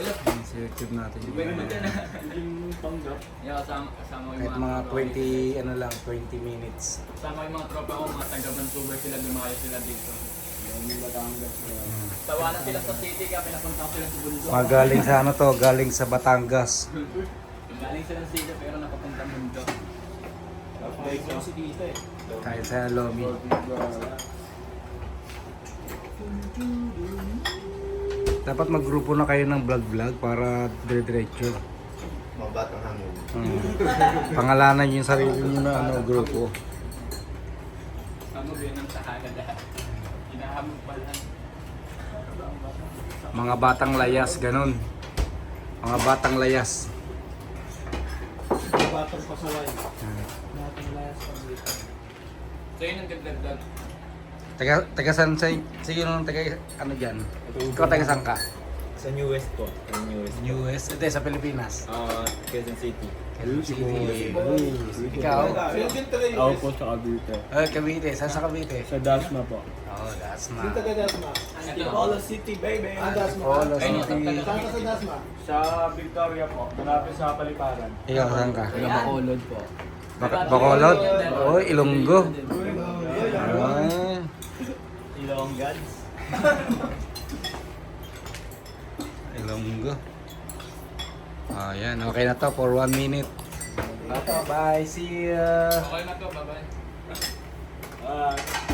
Yung Sa YouTube natin. yung Pwede mo mga- ah. Yung panggap. Yung kasama, kasama yung Kahit mga tropa ko. 20, ano lang, 20 minutes. Kasama yung mga tropa ko, mga taga Vancouver sila, dumayo sila dito. Yung Batangas. Tawanan sila sa city, kaya pinapunta ko sila sa bundok. Mga galing sa ano to, galing sa Batangas. Galing sila sa city, pero nakapunta bundok. Eh. Kahit sa Lomi. Dapat maggrupo na kayo ng vlog-vlog para dire-diretso. Mga batang hangin. Mm. Pangalanan nyo yung sarili nyo na ano, grupo. Ano yun ang tahanan lahat. Hinahamog pa lang. Mga batang layas, ganun. Mga batang layas. Batang pasalay. Mm. Batang layas pang dito. So yun ang dagdag Taga, taga saan sa, sige nung taga, ano dyan? Ikaw taga saan ka? Sa New West po. Sa New West. US? Hindi, sa Pilipinas. Ah, Quezon City. Quezon City. Ikaw? Ako po sa Cavite. Eh, Cavite. Saan sa Cavite? Sa Dasma po. Oh, Dito na. ka Dasma. Antipolo City, baby. Ah, Dasma. Polo Ayun, City. Saan ka sa Dasma? Sa Victoria po. Malapit sa Paliparan. Ikaw, saan ka? Taga Bacolod po. Bacolod? Oh, Ilonggo. Ilong Gads. Ilonggo. Ah, yan. Okay na to for one minute. Bye. See ya. Okay na to, bye-bye. For one minute.